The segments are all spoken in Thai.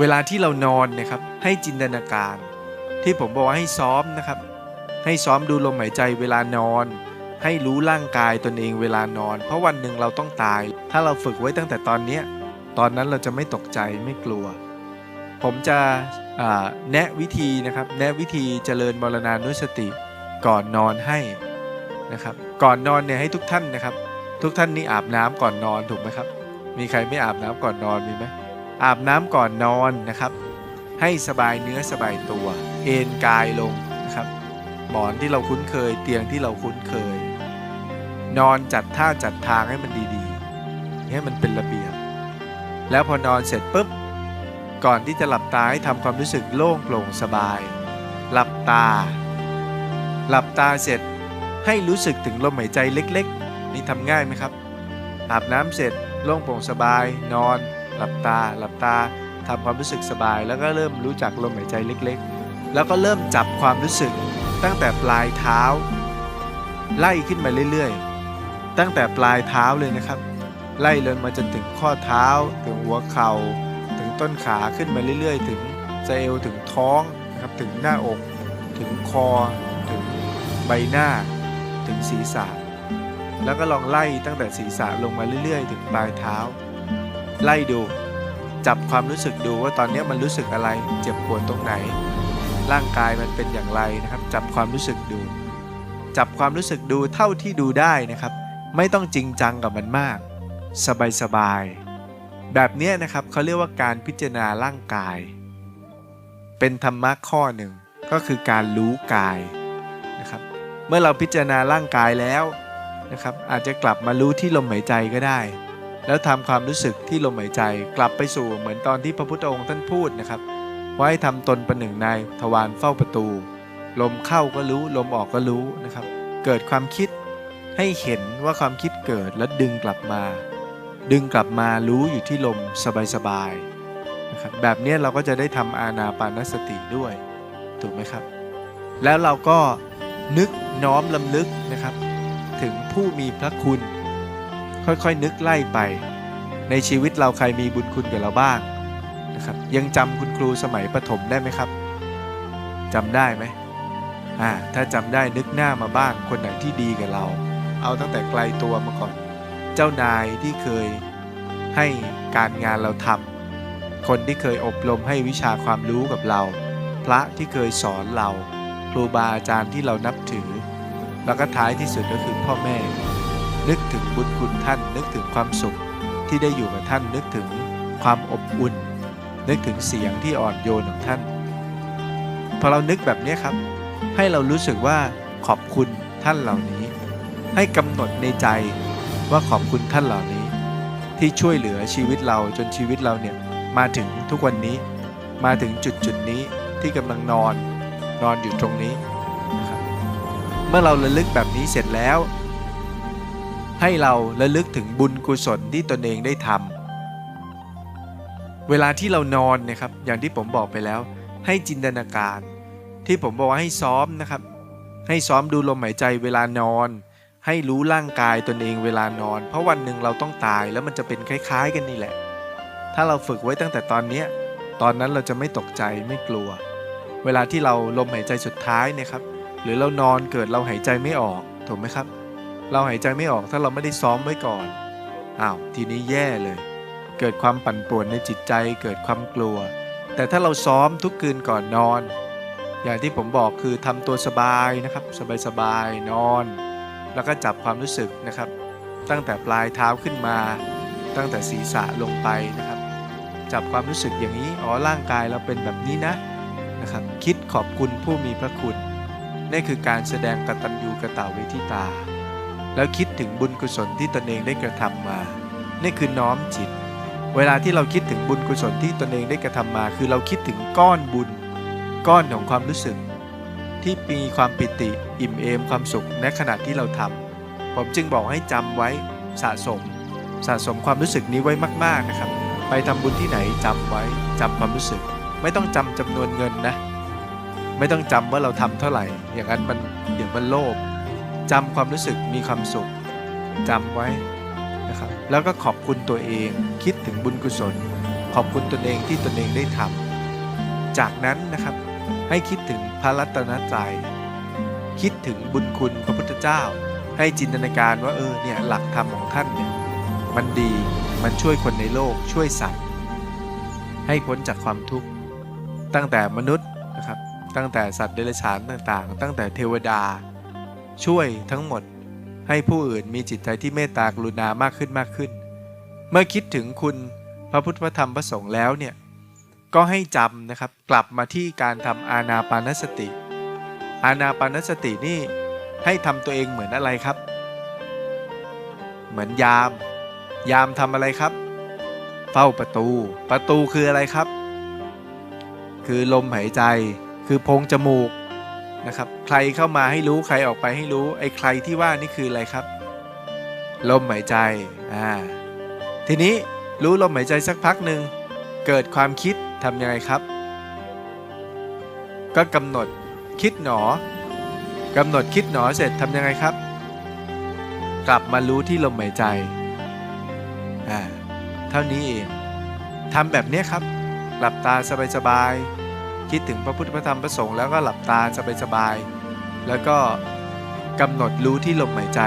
เวลาที่เรานอนนะครับให้จินตนาการ ที่ผมบอกว่าให้ซ้อมนะครับ ให้ซ้อมดูลมหายใจเวลานอน ให้รู้ร่างกายตนเองเวลานอน เพราะวันหนึ่งเราต้องตาย ถ้าเราฝึกไว้ตั้งแต่ตอนนี้ตอนนั้นเราจะไม่ตกใจไม่กลัว ผมจะแนะวิธีนะครับ แนะวิธีเจริญมรณานุสติ ก่อนนอนให้นะครับ ก่อนนอนเนี่ยให้ทุกท่านนะครับ ทุกท่านนี่อาบน้ำก่อนนอนถูกไหมครับ มีใครไม่อาบน้ำก่อนนอนมีไหม อาบน้ำก่อนนอนนะครับ ให้สบายเนื้อสบายตัว เอนกายลงนะครับ หมอนที่เราคุ้นเคย เตียงที่เราคุ้นเคย นอนจัดท่าจัดทางให้มันดีๆให้มันเป็นระเบียบ แล้วพอนอนเสร็จปุ๊บ ก่อนที่จะหลับตาให้ทำความรู้สึกโล่งโปร่งสบาย หลับตา หลับตาเสร็จให้รู้สึกถึงลมหายใจเล็ก ๆ นี่ทำง่ายไหมครับอาบน้ำเสร็จโล่งโปร่งสบายนอน หลับตา หลับตาทำความรู้สึกสบาย แล้วก็เริ่มรู้จักลมหายใจเล็กๆ แล้วก็เริ่มจับความรู้สึกตั้งแต่ปลายเท้า ไล่ขึ้นมาเรื่อยๆ ตั้งแต่ปลายเท้าเลยนะครับ ไล่เลยมาจนถึงข้อเท้า ถึงหัวเข่า ถึงต้นขาขึ้นมาเรื่อยๆ ถึงสะเอวถึงท้องนะครับถึงหน้าอก ถึงคอ ถึงใบหน้า ถึงศีรษะแล้วก็ลองไล่ตั้งแต่ศีรษะลงมาเรื่อยๆ ถึงปลายเท้า ไล่ดู จับความรู้สึกดูว่าตอนนี้มันรู้สึกอะไร เจ็บปวดตรงไหน ร่างกายมันเป็นอย่างไรนะครับ จับความรู้สึกดู จับความรู้สึกดูเท่าที่ดูได้นะครับ ไม่ต้องจริงจังกับมันมาก สบายๆแบบนี้นะครับเขาเรียกว่าการพิจารณาร่างกาย เป็นธรรมะข้อหนึ่งก็คือการรู้กายนะครับ เมื่อเราพิจารณาร่างกายแล้วนะครับ อาจจะกลับมารู้ที่ลมหายใจก็ได้ แล้วทำความรู้สึกที่ลมหายใจกลับไปสู่เหมือนตอนที่พระพุทธองค์ท่านพูดนะครับว่าให้ทำตนประหนึ่งในายทวารเฝ้าประตู ลมเข้าก็รู้ ลมออกก็รู้นะครับ เกิดความคิดให้เห็นว่าความคิดเกิดแล้วดึงกลับมา ดึงกลับมารู้อยู่ที่ลมสบายๆนะครับแบบนี้เราก็จะได้ทำอานาปานสติด้วยถูกไหมครับ แล้วเราก็นึกน้อมลำลึกนะครับ ถึงผู้มีพระคุณ ค่อยๆนึกไล่ไป ในชีวิตเราใครมีบุญคุณกับเราบ้างนะครับยังจำคุณครูสมัยประถมได้ไหมครับจำได้ไหมอ่าถ้าจำได้นึกหน้ามาบ้างคนไหนที่ดีกับเรา เอาตั้งแต่ไกลตัวมาก่อน เจ้านายที่เคยให้การงานเราทำคนที่เคยอบรมให้วิชาความรู้กับเรา พระที่เคยสอนเรา ครูบาอาจารย์ที่เรานับถือ แล้วก็ท้ายที่สุดก็คือพ่อแม่ นึกถึงบุญคุณท่าน นึกถึงความสุขที่ได้อยู่กับท่าน นึกถึงความอบอุ่น นึกถึงเสียงที่อ่อนโยนของท่าน พอเรานึกแบบนี้ครับ ให้เรารู้สึกว่าขอบคุณท่านเหล่านี้ ให้กำหนดในใจว่าขอบคุณท่านเหล่านี้ ที่ช่วยเหลือชีวิตเราจนชีวิตเราเนี่ยมาถึงทุกวันนี้ มาถึงจุดจุดนี้ที่กำลังนอน นอนอยู่ตรงนี้นะครับเมื่อเราระลึกแบบนี้เสร็จแล้ว ให้เราระลึกถึงบุญกุศลที่ตนเองได้ทำเวลาที่เรานอนนะครับ อย่างที่ผมบอกไปแล้ว ให้จินตนาการ ที่ผมบอกว่าให้ซ้อมนะครับ ให้ซ้อมดูลมหายใจเวลานอน ให้รู้ร่างกายตนเองเวลานอน เพราะวันหนึ่งเราต้องตายแล้วมันจะเป็นคล้ายๆ กันนี่แหละ ถ้าเราฝึกไว้ตั้งแต่ตอนนี้ตอนนั้นเราจะไม่ตกใจไม่กลัว เวลาที่เราลมหายใจสุดท้ายนะครับ หรือเรานอนเกิดเราหายใจไม่ออกถูกไหมครับ เราหายใจไม่ออกถ้าเราไม่ได้ซ้อมไว้ก่อนอ้าวทีนี้แย่เลย เกิดความปั่นป่วนในจิตใจเกิดความกลัว แต่ถ้าเราซ้อมทุกคืนก่อนนอน อย่างที่ผมบอกคือทำตัวสบายนะครับสบายๆนอน แล้วก็จับความรู้สึกนะครับ ตั้งแต่ปลายเท้าขึ้นมา ตั้งแต่ศีรษะลงไปนะครับ จับความรู้สึกอย่างนี้อ๋อร่างกายเราเป็นแบบนี้นะนะครับคิดขอบคุณผู้มีพระคุณนี่คือการแสดงกตัญญูกตาเวทิตา แล้วคิดถึงบุญกุศลที่ตนเองได้กระทำมา นี่คือน้อมจิต เวลาที่เราคิดถึงบุญกุศลที่ตนเองได้กระทำมา คือเราคิดถึงก้อนบุญ ก้อนของความรู้สึก ที่มีความปิติอิ่มเอมความสุขในขณะที่เราทำผมจึงบอกให้จำไว้สะสม สะสมความรู้สึกนี้ไว้มาก ๆนะครับ ไปทำบุญที่ไหนจำไว้จำความรู้สึก ไม่ต้องจำจำนวนเงินนะ ไม่ต้องจำว่าเราทำเท่าไหร่ อย่างนั้นมันเดี๋ยวมันโลภ จำความรู้สึกมีความสุขจำไว้นะครับ แล้วก็ขอบคุณตัวเองคิดถึงบุญกุศล ขอบคุณตนเองที่ตนเองได้ทำจากนั้นนะครับให้คิดถึงพระรัตนตรัยคิดถึงบุญคุณพระพุทธเจ้า ให้จินตนาการว่าเออเนี่ยหลักธรรมของท่านเนี่ยมันดีมันช่วยคนในโลกช่วยสัตว์ ให้พ้นจากความทุกข์ตั้งแต่มนุษย์นะครับตั้งแต่สัตว์เดรัจฉานต่างๆ ตั้งแต่เทวดา ช่วยทั้งหมด ให้ผู้อื่นมีจิตใจที่เมตตากรุณามากขึ้นมากขึ้น เมื่อคิดถึงคุณพระพุทธพระธรรมพระสงฆ์แล้วเนี่ยก็ให้จำนะครับกลับมาที่การทำอานาปานสติ อานาปานสตินี่ให้ทำตัวเองเหมือนอะไรครับ เหมือนยาม ยามทำอะไรครับ เฝ้าประตู ประตูคืออะไรครับ คือลมหายใจ คือโพงจมูก นะครับ ใครเข้ามาให้รู้ใครออกไปให้รู้ ไอ้ใครที่ว่านี่คืออะไรครับ ลมหายใจ อ่า ทีนี้รู้ลมหายใจสักพักหนึ่งเกิดความคิดทำยังไงครับ ก็กำหนดคิดหนอกำหนดคิดหนอเสร็จทำยังไงครับ กลับมารู้ที่ลมหายใจ อ่า เท่านี้เองทำแบบนี้ครับ หลับตาสบายๆ คิดถึงพระพุทธพระธรรมพระสงฆ์แล้วก็หลับตาสบายๆแล้วก็กำหนดรู้ที่ลมหายใจ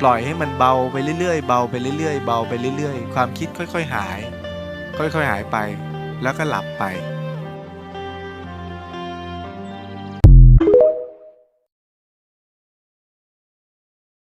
ปล่อยให้มันเบาไปเรื่อยๆ เบาไปเรื่อยๆ เบาไปเรื่อยๆ ความคิดค่อยๆหาย ค่อยๆหายไป แล้วก็หลับไป